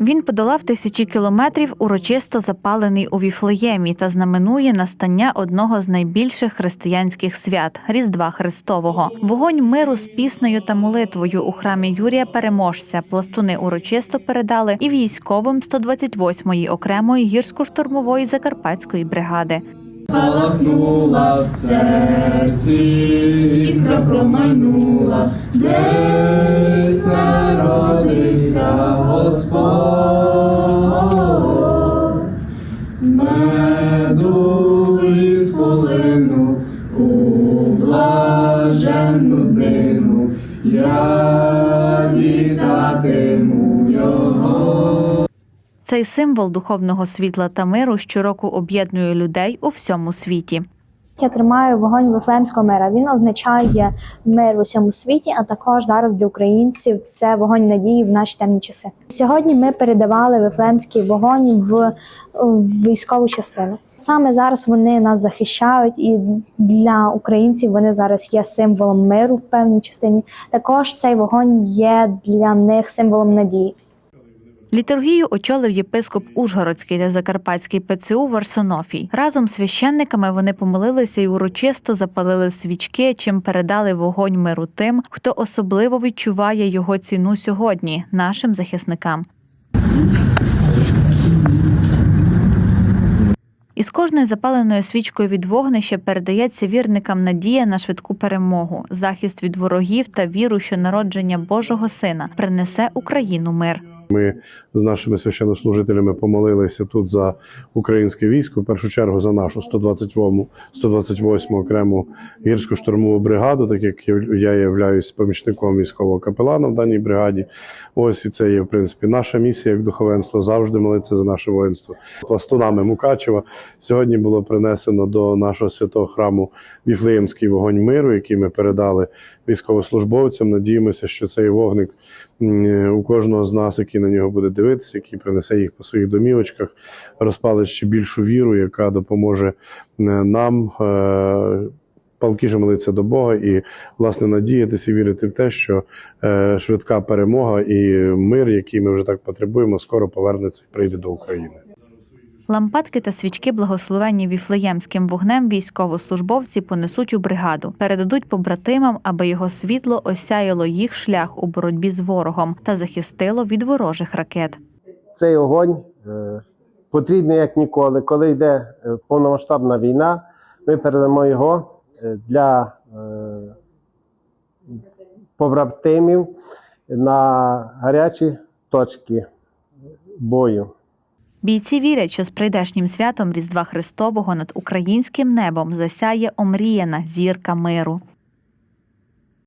Він подолав тисячі кілометрів, урочисто запалений у Віфлеємі та знаменує настання одного з найбільших християнських свят Різдва Христового. Вогонь миру з піснею та молитвою у храмі Юрія Переможця пластуни урочисто передали і військовим 128-ї окремої гірсько-штурмової закарпатської бригади. Спалахнула в серці, іскра промайнула, десь народився Господь, з меду і з полину у блаженну днину я вітатиму його. Цей символ духовного світла та миру щороку об'єднує людей у всьому світі. Я тримаю вогонь Вифлеємського мира. Він означає мир в усьому світі, а також зараз для українців це вогонь надії в наші темні часи. Сьогодні ми передавали Вифлеємський вогонь в військову частину. Саме зараз вони нас захищають, і для українців вони зараз є символом миру в певній частині. Також цей вогонь є для них символом надії. Літургію очолив єпископ Ужгородський та Закарпатський ПЦУ Варсонофій. Разом з священниками вони помолилися і урочисто запалили свічки, чим передали вогонь миру тим, хто особливо відчуває його ціну сьогодні нашим захисникам. Із кожною запаленою свічкою від вогнища передається вірникам надія на швидку перемогу, захист від ворогів та віру, що народження Божого Сина принесе Україну мир. Ми з нашими священнослужителями помолилися тут за українське військо, в першу чергу за нашу 128 128 окрему гірську штурмову бригаду, так як я являюсь помічником військового капелана в даній бригаді. Ось і це є в принципі наша місія як духовенство завжди молитися за наше воїнство. Пластунами Мукачева сьогодні було принесено до нашого святого храму Віфлеємський вогонь миру, який ми передали військовослужбовцям. Надіємося, що цей вогник у кожного з нас, який на нього буде дивитися, який принесе їх по своїх домівочках, розпалить ще більшу віру, яка допоможе е, нам. е, Палкіше молитися до Бога і власне надіятися і вірити в те, що е, швидка перемога і мир, який ми вже так потребуємо, скоро повернеться і прийде до України. Лампадки та свічки, благословенні віфлеємським вогнем, військовослужбовці понесуть у бригаду, передадуть побратимам, аби його світло осяяло їх шлях у боротьбі з ворогом та захистило від ворожих ракет. цей огонь е, потрібний як ніколи. Коли йде е, повномасштабна війна, ми передамо його е, для побратимів на гарячі точки бою. Бійці вірять, що з прийдешнім святом Різдва Христового над українським небом засяє омріяна зірка миру.